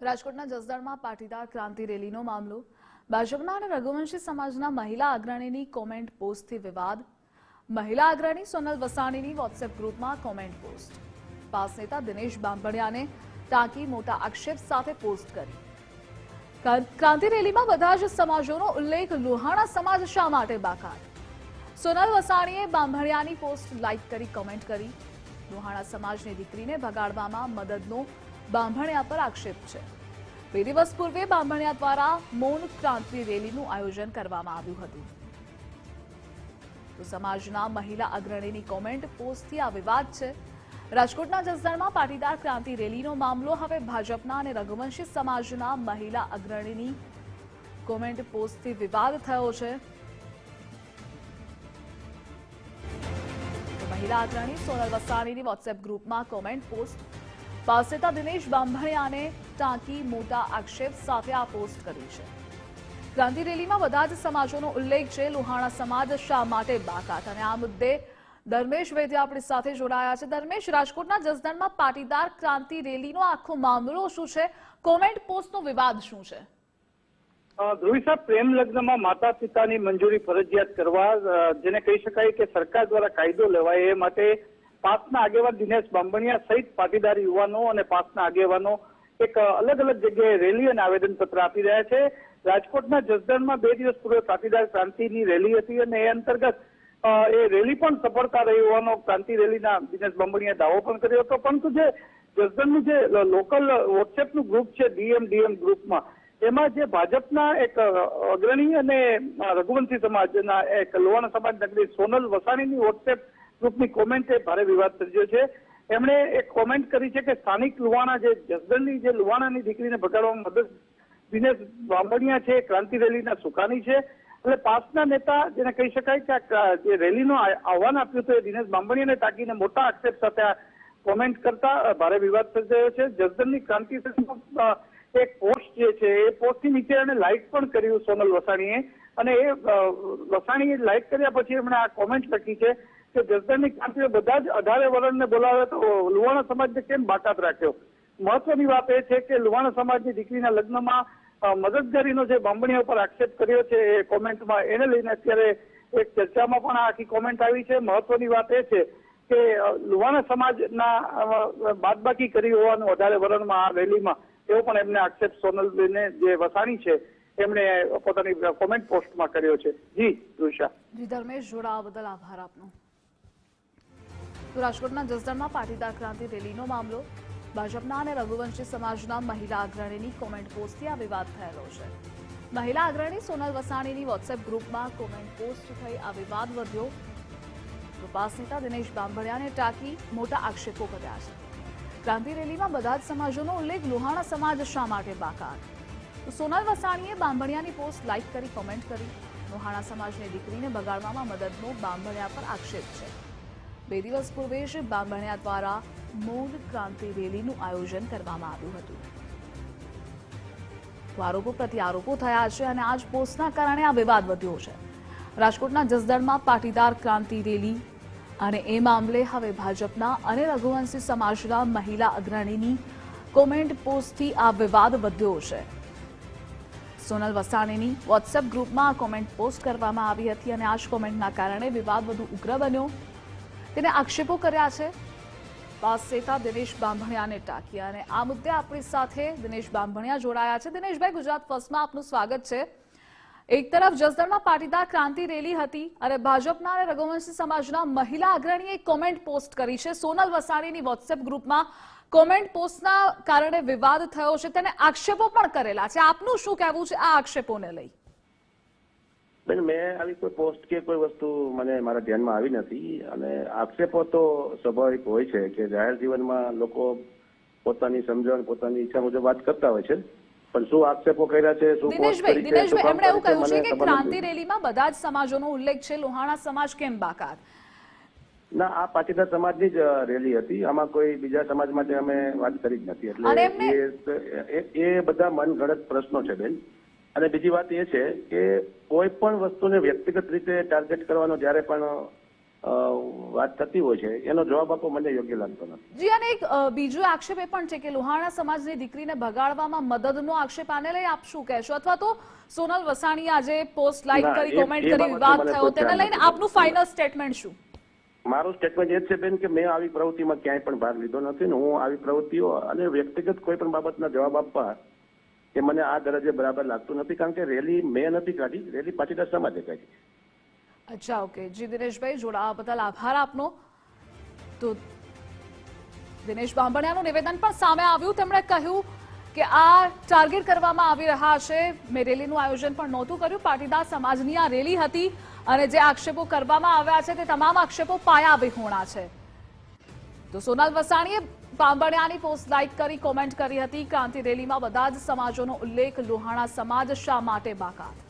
રાજકોટના જસદણમાં પાટીદાર ક્રાંતિ રેલીનો મામલો. ભાજપના અને રઘુવંશી સમાજના મહિલા અગ્રણીની કોમેન્ટ પોસ્ટથી વિવાદ. મહિલા અગ્રણી સોનલ વસાણીની વોટ્સએપ ગ્રુપમાં કોમેન્ટ પોસ્ટ. પાસ નેતા દિનેશ બાંભણિયાને ટાંકી મોટા આક્ષેપ સાથે પોસ્ટ કરી, ક્રાંતિ રેલીમાં બધા જ સમાજોનો ઉલ્લેખ લોહાણા સમાજ શા માટે બાકાત? સોનલ વસાણીએ બાંભણિયાની પોસ્ટ લાઇક કરી, કોમેન્ટ કરી. લોહાણા સમાજની દીકરીને ભગાડવામાં મદદનો બાંભણિયા પર આક્ષેપ છે. બે દિવસ પૂર્વે બાંભણિયા દ્વારા મૌન ક્રાંતિ રેલીનું આયોજન કરવામાં આવ્યું હતું. તો સમાજના મહિલા અગ્રણીની કોમેન્ટ પોસ્ટથી આ વિવાદ છે. રાજકોટના જસદણમાં પાટીદાર ક્રાંતિ રેલીનો મામલો હવે ભાજપના અને રઘુવંશી સમાજના મહિલા અગ્રણીની કોમેન્ટ પોસ્ટથી વિવાદ થયો છે. મહિલા અગ્રણી સોનલ વસાણીની વોટ્સએપ ગ્રુપમાં કોમેન્ટ પોસ્ટ પાસેતા દિનેશ બાંભણિયાને ટાંકી મોટા આક્ષેપ સાથે આ પોસ્ટ કરી છે. ક્રાંતિ રેલીમાં બધા જ સમાજોનો ઉલ્લેખ છે. લુહાણા સમાજ શા માટે બાકાત? અને આ મુદ્દે ધર્મેશ વૈદ્ય આપણી સાથે જોડાયા છે. ધર્મેશ, રાજકોટના જસદણમાં પાટીદાર ક્રાંતિ રેલીનો આખો મામલો શું છે? કોમેન્ટ પોસ્ટનો વિવાદ શું છે? ધ્રુવી સાહેબ, પ્રેમ લગ્નમાં માતા પિતાની મંજૂરી ફરજિયાત કરવા જેને કહી શકાય કે સરકાર દ્વારા કાયદો લેવાય એ માટે પાસના આગેવાન દિનેશ બાંબણિયા સહિત પાટીદાર યુવાનો અને પાસના આગેવાનો એક અલગ અલગ જગ્યાએ રેલી અને આવેદનપત્ર આપી રહ્યા છે. રાજકોટના જસદણમાં બે દિવસ પૂર્વે પાટીદાર ક્રાંતિની રેલી હતી અને એ અંતર્ગત એ રેલી પણ સફળતા રહી હોવાનો ક્રાંતિ રેલીના દિનેશ બાંભણિયાએ દાવો પણ કર્યો હતો. પરંતુ જે જસદણનું જે લોકલ વોટ્સએપનું ગ્રુપ છે, ડીએમ ડીએમ ગ્રુપમાં, એમાં જે ભાજપના એક અગ્રણી અને રઘુવંશી સમાજના એક, લોહાણા સમાજ નગરી સોનલ વસાણીની વોટ્સએપ ગ્રુપની કોમેન્ટ ભારે વિવાદ સર્જ્યો છે. એમણે એક કોમેન્ટ કરી છે કે સ્થાનિક લુવાણા જે જસદણની જે લુવાણાની દીકરીને ભગાડવામાં મદદ દિનેશ બાંભણિયા છે ક્રાંતિ રેલીના સુકાની છે. એટલે પાસના નેતા જેને કહી શકાય કે જે રેલીનો આહવાન આપ્યું હતું એ દિનેશ બાંભણિયાને તાકીને મોટા આક્ષેપ સાથે આ કોમેન્ટ કરતા ભારે વિવાદ સર્જાયો છે. જસદણની ક્રાંતિ એક પોસ્ટ જે છે, એ પોસ્ટની નીચે એને લાઇક પણ કર્યું સોનલ વસાણીએ. અને એ લસાણીએ લાઇક કર્યા પછી એમણે આ કોમેન્ટ લખી છે કે જસદણની ક્રાંતિએ બધા જ અઢારે વરણને બોલાવે તો લુવાણા સમાજને કેમ બાકાત રાખ્યો? મહત્વની વાત એ છે કે લુવાણા સમાજની દીકરીના લગ્નમાં મદદગારીનો જે બામણીઓ પર આક્ષેપ કર્યો છે એ કોમેન્ટમાં એને લઈને અત્યારે એક ચર્ચામાં પણ આ આખી કોમેન્ટ આવી છે. મહત્વની વાત એ છે કે લુહાણા સમાજના બાદબાકી કરી હોવાનું અઢારે વરણમાં આ રેલીમાં એવો પણ એમને આક્ષેપ સોનલબેને જે વસાણી છે એમણે પોતાની કોમેન્ટ પોસ્ટમાં કર્યો છે. જી ઋષા જી, ધર્મેશ જોડાવા બદલ આભાર આપનો. રાજકોટના જસદણમાં પાટીદાર ક્રાંતિ રેલીનો મામલો. ભાજપના અને રઘુવંશી સમાજના મહિલા અગ્રણીની કોમેન્ટ પોસ્ટથી આ વિવાદ થયેલો છે. મહિલા અગ્રણી સોનલ વસાણીની વોટ્સએપ ગ્રુપમાં કોમેન્ટ પોસ્ટ થઈ આ વિવાદ વધ્યો. રૂપાસ નેતા દિનેશ બાંભણિયાને ટાંકી મોટા આક્ષેપો કર્યા છે. ક્રાંતિ રેલીમાં બધા જ સમાજોનો ઉલ્લેખ લોહાણા સમાજ શા માટે બાકાત? તો સોનલ વસાણીએ બાંભણિયાની પોસ્ટ લાઇક કરી કોમેન્ટ કરી. લોહાણા સમાજની દીકરીને બગાડવામાં મદદનો બાંભણિયા પર આક્ષેપ છે. બે દિવસ પૂર્વે જ બાંભણિયા દ્વારા મૌન ક્રાંતિ રેલીનું આયોજન કરવામાં આવ્યું હતું. આરોપો પ્રત્યે આરોપો થયા છે અને આજ પોસ્ટના કારણે આ વિવાદ વધ્યો છે. રાજકોટના જસદણમાં પાટીદાર ક્રાંતિ રેલી અને એ મામલે હવે ભાજપના અને રઘુવંશી સમાજના મહિલા અગ્રણીની કોમેન્ટ પોસ્ટથી આ વિવાદ વધ્યો છે. સોનલ વસાણીની વોટ્સએપ ગ્રુપમાં આ કોમેન્ટ પોસ્ટ કરવામાં આવી હતી અને આ જ કોમેન્ટના કારણે વિવાદ વધુ ઉગ્ર બન્યો. તેને આક્ષેપો કર્યા છે. વાસેતા દિનેશ બાંભણિયાને ટાંક્યા અને આ મુદ્દે આપણી સાથે દિનેશ બાંભણિયા જોડાયા છે. દિનેશભાઈ, ગુજરાત ફર્સ્ટમાં આપનું સ્વાગત છે. એક તરફ જસદણમાં પાટીદાર ક્રાંતિ રેલી હતી અને ભાજપના અને રઘુવંશી સમાજના મહિલા અગ્રણીએ કોમેન્ટ પોસ્ટ કરી છે. સોનલ વસાણીની વોટ્સએપ ગ્રુપમાં કોમેન્ટ પોસ્ટના કારણે વિવાદ થયો છે. તેને આક્ષેપો પણ કરેલા છે. આપનું શું કહેવું છે આ આક્ષેપોને લઈ? બેન, મેં આવી કોઈ પોસ્ટ કે કોઈ વસ્તુ મને મારા ધ્યાનમાં આવી નથી અને આક્ષેપો તો સ્વાભાવિક હોય છે કે જાહેર જીવનમાં લોકો પોતાની સમજણ, પોતાની ઈચ્છા મુજબ વાત કરતા હોય છે. પણ શું આક્ષેપો કર્યા છે? શું દિનેશભાઈ કરી છે શું દિનેશભાઈ એમણે એવું કહ્યું છે કે ક્રાંતિ રેલીમાં બધા જ સમાજોનો ઉલ્લેખ છે. લોહાણા સમાજ કેમ બાકાત? ના આ પાટીદાર સમાજની જ રેલી હતી. આમાં કોઈ બીજા સમાજ માટે અમે વાત કરી જ નથી. એટલે એ- બધા મનગઢત પ્રશ્નો છે બેન. અને બીજી વાત એ છે કે કોઈ પણ વસ્તુને વ્યક્તિગત રીતે ટાર્ગેટ કરવાનો જ્યારે પણ વાત થતી હોય છે. એનો જવાબ આપવો મને યોગ્ય લાગતો નથી. જી અને એક બીજો આક્ષેપ એ પણ છે કે લોહાણા સમાજની દીકરીને ભગાડવામાં મદદનો આક્ષેપ આને લઈ આપ શું કહેશો? અથવા તો સોનલ વસાણી આજે પોસ્ટ લાઈક કરી કોમેન્ટ કરી વિવાદ થયો તેને લઈને આપનું ફાઇનલ સ્ટેટમેન્ટ શું? મારું સ્ટેટમેન્ટ એ છે બેન કે મેં આવી પ્રવૃત્તિમાં ક્યાંય પણ ભાગ લીધો નથી ને હું આવી પ્રવૃત્તિઓ અને વ્યક્તિગત કોઈ પણ બાબતના જવાબ આપવા એ મને આ દરજ્જે બરાબર લાગતું નથી કારણ કે રેલી મેં નથી કાઢી રેલી પાટીદાર સમાજે કાઢી. અચ્છા, ઓકે. જી, દિનેશભાઈ, જોડાવા બદલ આભાર આપનો. તો દિનેશ બાંભણિયાનું નિવેદન પણ સામે આવ્યું. તેમણે કહ્યું કે આ ટાર્ગેટ કરવામાં આવી રહ્યા છે. મેં રેલીનું આયોજન પણ નહોતું કર્યું. પાટીદાર સમાજની આ રેલી હતી અને જે આક્ષેપો કરવામાં આવ્યા છે તે તમામ આક્ષેપો પાયા વિહોણા છે. તો સોનલ વસાણીએ બાંભણિયાની પોસ્ટ લાઇક કરી, કોમેન્ટ કરી હતી ક્રાંતિ રેલીમાં બધા જ સમાજોનો ઉલ્લેખ, લોહાણા સમાજ શા માટે બાકાત?